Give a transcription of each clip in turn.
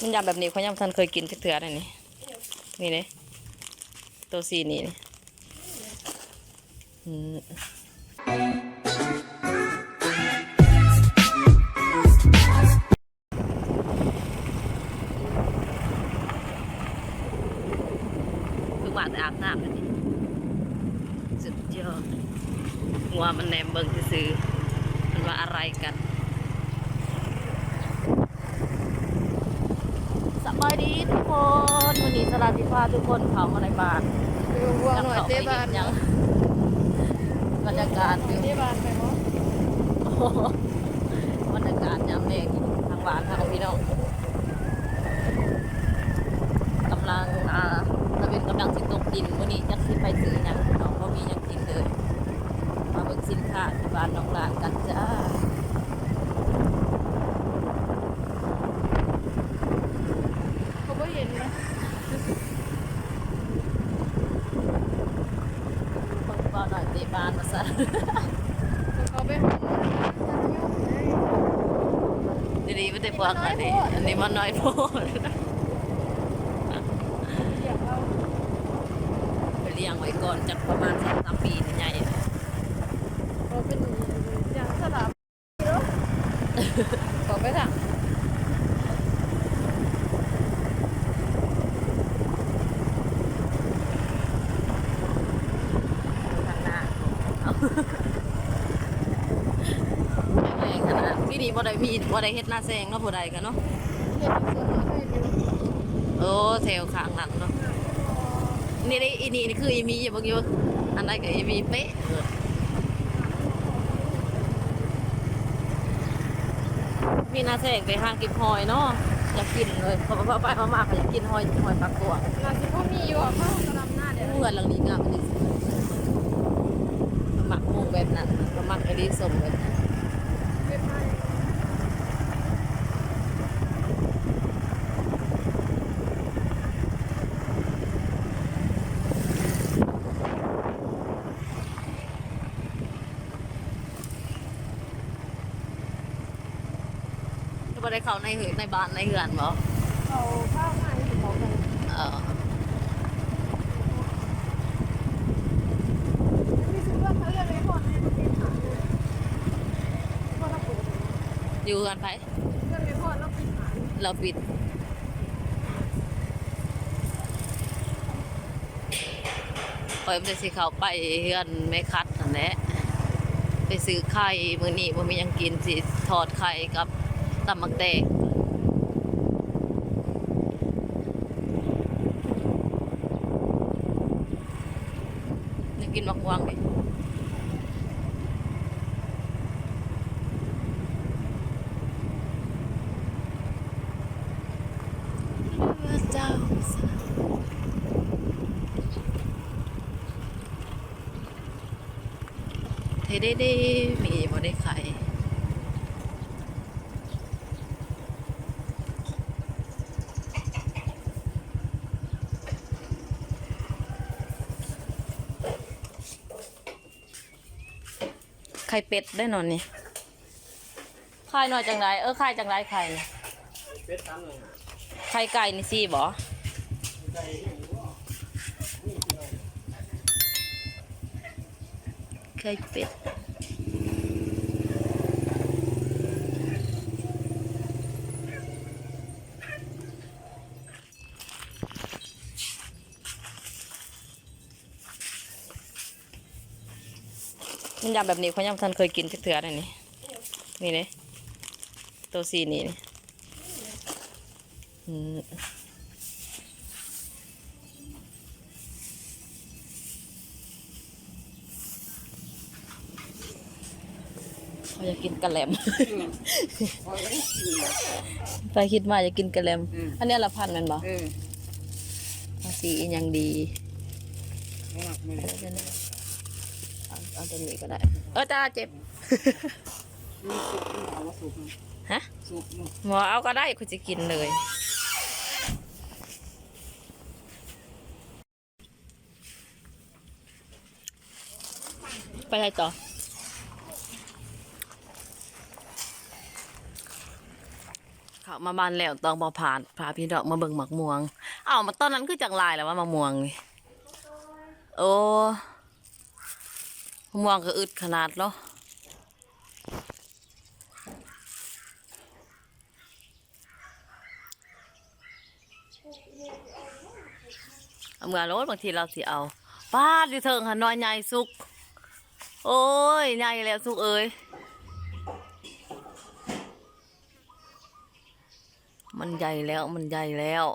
มันยำแบบนี้เขายังทันเคยกินเถื่อเลยนี่นี่เลยตัวสีนี่นี่อืมว่าแต่อาบน้ำนี่สุดยอดงัวมันแหนมเบิ่งซื้อมันว่าอะไรกัน บายดีทุกคนวันนี้สลาธิพาทุกคนเขามาในบ้านวัวหน่อยเต้บานยังบรรยากาศอยู่เต้บานไปมั้งโอ้โหบรรยากาศยามเด็กทางบ้านทางพี่น้องกำลังอ่าตะเวนกำลังสิตกดินวันนี้จักสิไปซื้อหยังน้องก็มีหยังกินเลยมาเบิ่งสินค้าที่บ้านน้องหลานกันจ้าเขาไม่เห็นนะ เบิ่งเบาหน่อยเตะบ้านมาซะ เขาไปหัน ดีๆไม่ได้พ วกอันนี้ อันนี้มันน้อยโพดอยากเอาไปเลี้ยงไว้ก่อนจากประมาณสองสามปีนี่ใหญ่เขาเป็นอย่างสลับเนาะขอไปถังทางหน้าเอาแรง ขนาดพี่นี่บ่ได้มีบ่ได้เฮ็ดหน้าแซงเนาะผู้ใดกันเนาะเห็นส่วนน้อยให้ดูโอ้แถวข้างหลังเนาะนี่ได้อีนี่นี่คืออีมีอย่าเบิ่งอยู่อันใดก็อีมีเป๊ะเออมีหน้าแซงไปห้างกินหอยเนาะอยากกินเลยเพราะว่าไปมาๆก็อยากกินหอยหอยปักตัวนาสิพ่อมีอยู่อะเขากำลังหน้าเดี๋ยวเพื่อนหลังนี้งามดีหมักมุงแบบนั้นหมักอันนี้สมแบบนั้น เว็บไซต์ ก็ บ่ได้เข้าในเหือในบ้านในเหือนบ่เขาข้าวมาให้เขากันเออพี่ซื้อว่าเขาเรียกอะไรก่อนให้มันเป็นฐานเลยพอเราปลูกอยู่กันไปเรื่องนี้พอเราเป็นฐานเราปิดปล่อยมันจะสิเข้าไปเฮือนไม่คัดนั่นแหละไปซื้อไข่มื้อนี้บ่มีหยังกินสิทอดไข่กับ ตำมักแตงนี่กินมักวางดิเจ้าสาเทเดเดมีบ่ได้ไข่ไข่เป็ดได้นอนนี่ไข่น้อยจังไรเออไข่จังไรไข่นี่เป็ดตั้งเลยฮะไข่ไก่นี่สิบ่ไก่เนี่ยหมูอะไข่เป็ด มันยำแบบนี้เขายังทันเคยกินจักเถื่อเลยนี่นี่เลยตัวสีนี่นี่อืมเขาอยากกินกระแหลมพอแล้วกินเลยไปคิดมาอยากกินกระแหลมอืมอันเนี้ยละพันแมันบ่เออภาษียังดีไม่หนักไม่ เลยเอาเอาตัวนี้ก็ได้ เออจ้าเจ็บมีสุกมีเอาว่าสุกมั้ยฮะสุกมั้ยหมอเอาก็ได้คุณจะกินเลย ไปไหนต่อเขาเขามาบ้านแล้วต้องมาผ่านพาพี่ดอกมาเบิ่งหมักม่วงอ้าวมาตอนนั้นคือจังลายแล้วว่ามะม่วงนี่โอ้ ม่วงก็อึดขนาดเนาะเอมื่อรถบางทีเราสิเอาป้าดอยู่เถิงหันน้อยใหญ่สุก โอ้ยใหญ่แล้วสุกเอ้ยมันใหญ่แล้วมันใหญ่แล้ว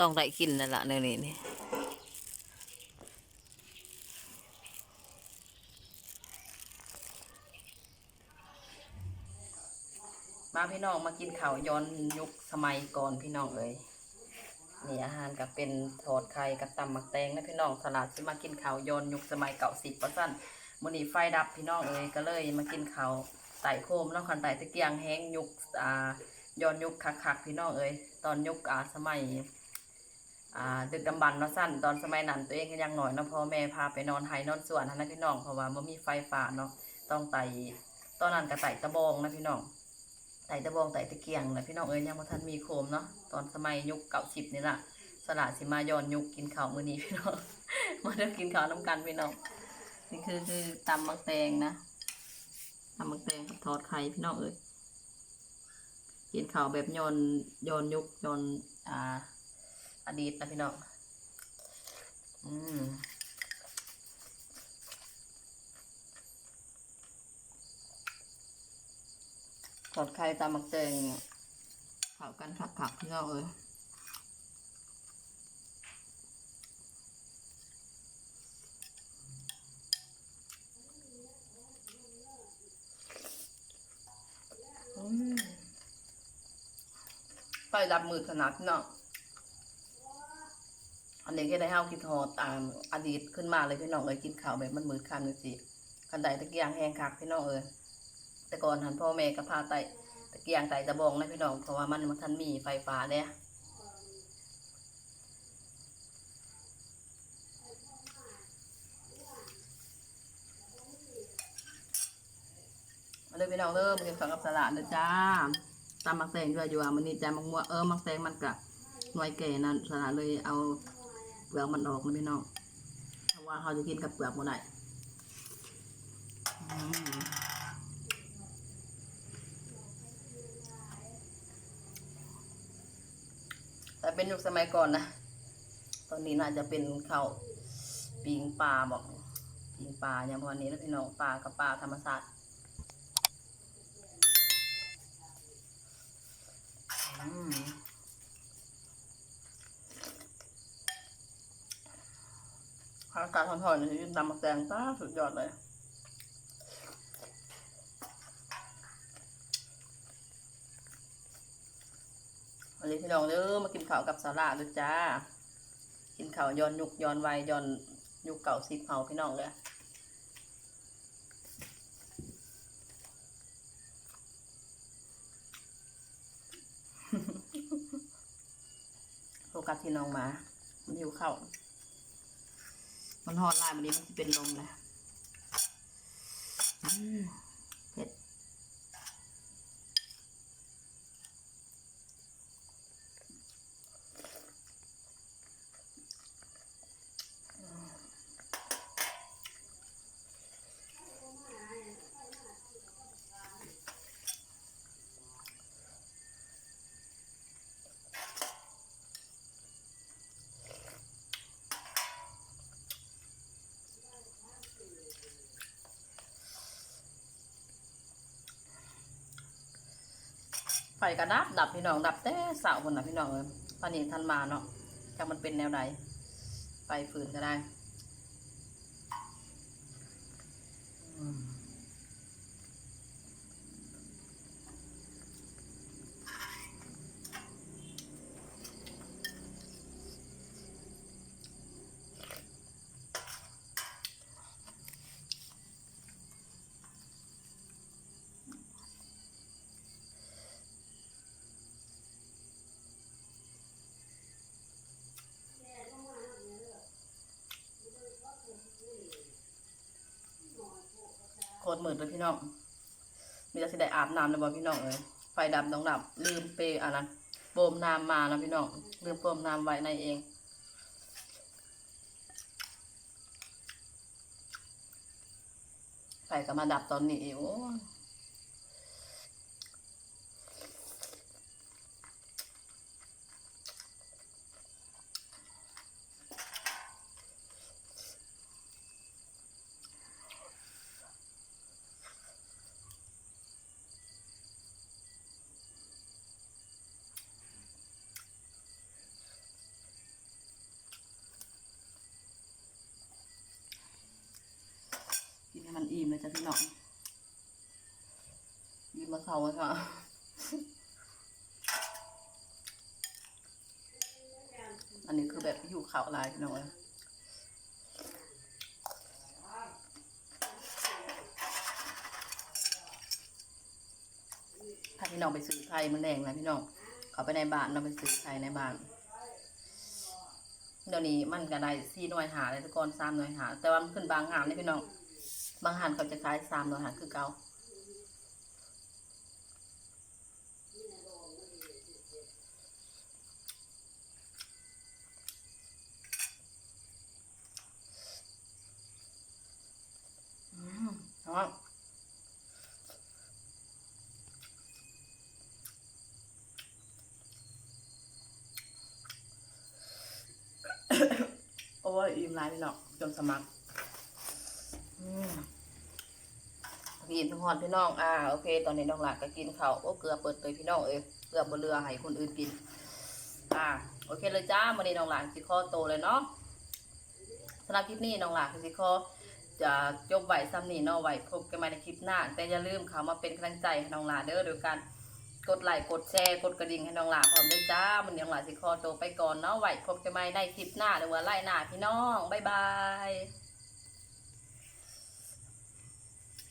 ต้องได้กินนั่นละในนี้นี่มาพี่น้องมากินข้าวย้อนยุคสมัยก่อนพี่น้องเอ้ยนี่อาหารก็เป็นทอดไข่กับตำหมักแตงนะพี่น้องสลัดที่มากินข้าวย้อนยุคสมัยเก่าสิบเปอร์เซ็นต์มื้อนี้ไฟดับพี่น้องเอ้ยก็เลยมากินข้าวไต่โคมเน้องคันไต่ตะเกียงแห้งยุคอ่าย้อนยุคคักๆพี่น้องเอ้ยตอนยุคอาสมัย ดึกดำบรรเนาะสั้นตอนสมัยนั้นตัวเองก็ยังหน่อยเนาะพ่อแม่พาไปนอนไห้นอนสวนนะพี่น้องเพราะว่าบ่มีไฟฟ้าเนาะต้องไต่ตอนนั้นก็ไต่ตะบองนะพี่น้องไต่ตะบองไต่ตะเกียงนะพี่น้องเอ้ยยังบ่ทันมีโคมเนาะตอนสมัยยุคเก่าสิบนี่แหละสละสิมาย้อนยุคกินข้าวมื้อนี้พี่น้องมาเด้อกินข้าวน้ำกันพี่น้องนี่คือคือตำมักแตงนะตำมักแตงกับทอดไข่พี่น้องเอ้ยกินข้าวแบบย้อนย้อนยุคย้อนอ่า อดีตนะพี่น้อง อืมทอดไข่ตำมักแตงเข้ากันคักๆพี่น้องเอ้ยไฟดับมือขนาดเนาะ อันนี้ก็ได้ห้าวคิดฮอดตาอดีตขึ้นมาเลยพี่น้องเอ้ยกินข้าวแบบมันมือคันสิคันใดตะเกียงแห้งคักพี่น้องเอ้ยแต่ก่อนหันพ่อแม่ก็พาไต่ตะเกียงไต่ตะบองนะพี่น้องเพราะว่ามันมันทันมีไฟฟ้าเนี่ยมาเลยพี่น้องเริ่มกินข้าวกับสลัดเลยจ้าตำมักแตงด้วยอยู่อะมันนี่จ้ามักมัวเออมักแตงมันกะหน่วยแก่นั่นสลัดเลยเอา เปลือกมันออกนะพี่น้องเพราะว่าเขาจะกินกับเปลือกบ่ได้แต่เป็นยุคสมัยก่อนนะ ตอนนี้น่าจะเป็นข้าวปิงปลาบอกปิงปลาอย่างพอนี้แล้วพี่น้องปลากับปลาธรรมศาสต อากาศร้อนๆนี่ตำมักแตงป้าสุดยอดเลยวันนี้พี่น้องเด้อมากินข้าวกับสาลาด้วยจ้า กินข้าวย้อนยุกย้อนวัยย้อนยุคเก่าสิบเผาพี่น้องเลยโฟกัสที่น้องหมามันหิวข้าว มันหอนลายมันนี้มันจะเป็นลมเลย ไฟกระดับดับพี่น้องดับแต่เสาคนนะพี่น้องเอ้ยตอนนี้ท่านมาเนาะจะมันเป็นแนวไหนไฟฟืนก็ได้ ตรมืดเลยพี่น้อง มีแต่สิได้อาบน้ำนะบอพี่น้องเลยไฟดับต้องดับลืมเปอันนั้นโปมน้ำมานะพี่น้อง ลืมโปมน้ำไว้ในเองไฟก็มาดับตอนนี้โอ้ อิ่มเลยจ้ะพี่น้องยิ้มมาเขาอะค่ะอันนี้คือแบบหิวข่าวอะไรพี่น้องเอ้ยถ้าพี่น้องไปซื้อไข่มันแดงนะพี่น้องเขาไปในบ้านเราไปซื้อไข่ในบ้านเดี๋ยวนี้มันก็ได้สี่หน่วยหาเลยทุกคนสามหน่วยหา แต่ว่ามันขึ้นบางหามนี่พี่น้อง บางหันเขาจะขายสามหน่วยหาคือเก่าอืมเอโอ้ยอิ่มหลายพี่น้องจนสมัคร อืม กินทุกคนพี่น้อง อ่า โอเค ตอนนี้น้องหลักก็กินเขาโอ้เกลือเปิดเลยพี่น้องเอ้ยเกลือบนเรือให้คนอื่นกิน อ่า โอเคเลยจ้าวันนี้น้องหลักสิข้อโตเลยเนาะสำหรับคลิปนี้น้องหลักสิข้อจะจบไหวซ้ำนี่เนาะไหวพบกันใหม่ในคลิปหน้า แต่อย่าลืมเขามาเป็นกำลังใจให้น้องหลาเด้อโดยการกดไลค์กดแชร์กดกระดิ่งให้น้องหลาพร้อมด้วยจ้า มันน้องหลาสิคอโตไปก่อนเนาะไว้พบกันใหม่ในคลิปหน้าหรือว่าไล่หน้าพี่น้อง บ๊ายบาย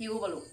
ฮิวบลุก